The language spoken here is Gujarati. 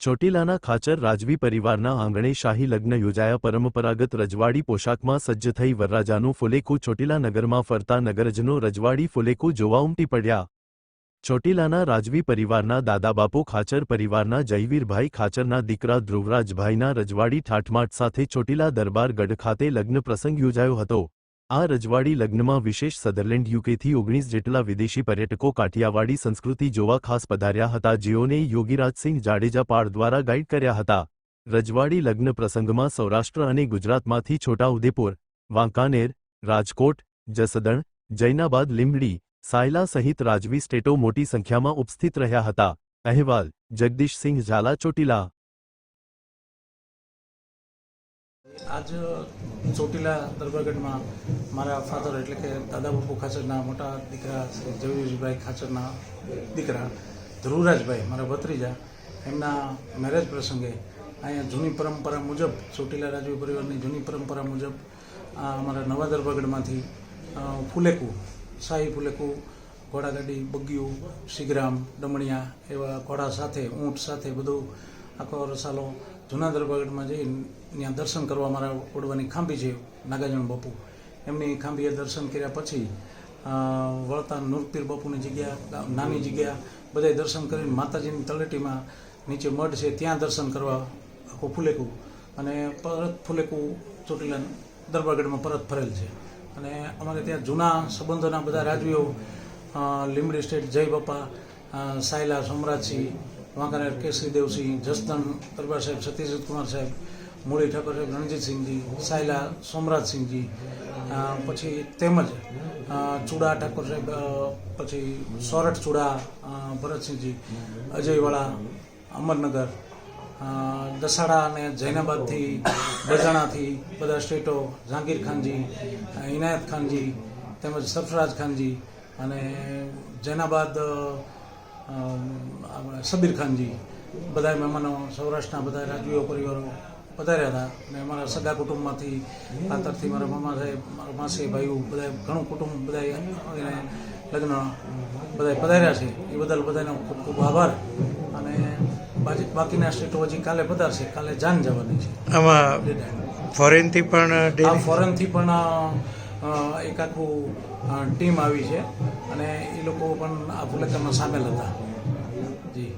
ચોટીલાના ખાચર રાજવી પરિવારના આંગણે શાહી લગ્ન યોજાયા. પરંપરાગત રજવાડી પોશાકમાં સજ્જ થઈ વરરાજાનું ફુલેકું ચોટીલા નગરમાં ફરતા નગરજનો રજવાડી ફુલેકું જોવા ઉમટી પડ્યા. ચોટીલાના રાજવી પરિવારના દાદાબાપુ ખાચર પરિવારના જયવીરભાઈ ખાચરના દીકરા ધ્રુવરાજભાઈના રજવાડી ઠાઠમાટ સાથે ચોટીલા દરબાર ગઢ ખાતે લગ્ન પ્રસંગ યોજાયો હતો. આ રજવાડી લગ્નમાં વિશેષ સધરલેન્ડ યુકેથી ઓગણીસ જેટલા વિદેશી પર્યટકો કાઠિયાવાડી સંસ્કૃતિ જોવા ખાસ પધાર્યા હતા, જેઓને યોગીરાજસિંહ જાડેજા પાળ દ્વારા ગાઈડ કર્યા હતા. રજવાડી લગ્ન પ્રસંગમાં સૌરાષ્ટ્ર અને ગુજરાતમાંથી છોટાઉદેપુર, વાંકાનેર, રાજકોટ, જસદણ, જૈનાબાદ, લીંબડી, સાયલા સહિત રાજવી સ્ટેટો મોટી સંખ્યામાં ઉપસ્થિત રહ્યા હતા. અહેવાલ, જગદીશસિંહ ઝાલા ચોટીલા આજ ચોટીલા દરબારગઢમાં મારા ફાધર એટલે કે દાદા બાપુ ખાચરના મોટા દીકરા જગદીશભાઈ ખાચરના દીકરા ધ્રુવરાજભાઈ, મારા ભત્રીજા, એમના મેરેજ પ્રસંગે અહીંયા જૂની પરંપરા મુજબ, ચોટીલા રાજવી પરિવારની જૂની પરંપરા મુજબ અમારા નવા દરબારગઢમાંથી ફુલેકું, શાહી ફુલેકુ, ઘોડાગાડી બગીયું શિગરામ ડમણિયા એવા ઘોડા સાથે, ઊંટ સાથે બધું આખો રસાલો જૂના દરબારગઢમાં જઈ ત્યાં દર્શન કરવા મારા ઓડવાની ખાંભી છે, નાગાજણ બાપુ. એમની ખાંભીએ દર્શન કર્યા પછી વળતા નૂરપીર બાપુની જગ્યા નાની જગ્યા, બધાય દર્શન કરીને માતાજીની તળેટીમાં નીચે મઢ છે, ત્યાં દર્શન કરવા આખું ફુલેકું. અને પરત ફુલેકું ચોટીલા દરબારગઢમાં પરત ફરેલ છે. અને અમારે ત્યાં જૂના સંબંધોના બધા રાજવીઓ લીમડી સ્ટેટ જય બાપા સાયલા, સોમરાજસિંહ વાંકાનેર કેસરી દેવસિંહ, જસદણ દરબાર સાહેબ, સતીશજીત કુમાર સાહેબ, મૂળી ઠાકોર સાહેબ રણજીતસિંહજી સાયલા સોમરાજસિંહજી પછી તેમજ ચૂડા ઠાકોર સાહેબ પછી સોરઠ ચુડા ભરતસિંહજી અજયવાળા, અમરનગર દસાડા અને જૈનાબાદથી, બજાણાથી બધા સ્ટેટો, જહાંગીર ખાનજી ઇનાયત ખાનજી, તેમજ સરફરાજ ખાનજી અને જૈનાબાદ આપણે સબીર ખાનજી બધા મહેમાનો સૌરાષ્ટ્રના બધા રાજવીઓ પરિવારો પધાર્યા હતા. અને અમારા સગા કુટુંબમાંથી ખાતરથી મારા મામા સાહેબ મારા માસી ભાઈઓ બધા ઘણું કુટુંબ બધા એને લગ્ન બધા પધાર્યા છે. એ બદલ બધાનો ખૂબ ખૂબ આભાર. અને બાકી બાકીના સ્ટેટો હજી કાલે પધારશે. કાલે જાન જવાની છે. આમાં ફોરેનથી પણ ફોરેનથી પણ એક આખું ટીમ આવી છે અને એ લોકો પણ આ ફુલેકરમાં સામેલ હતા. જી.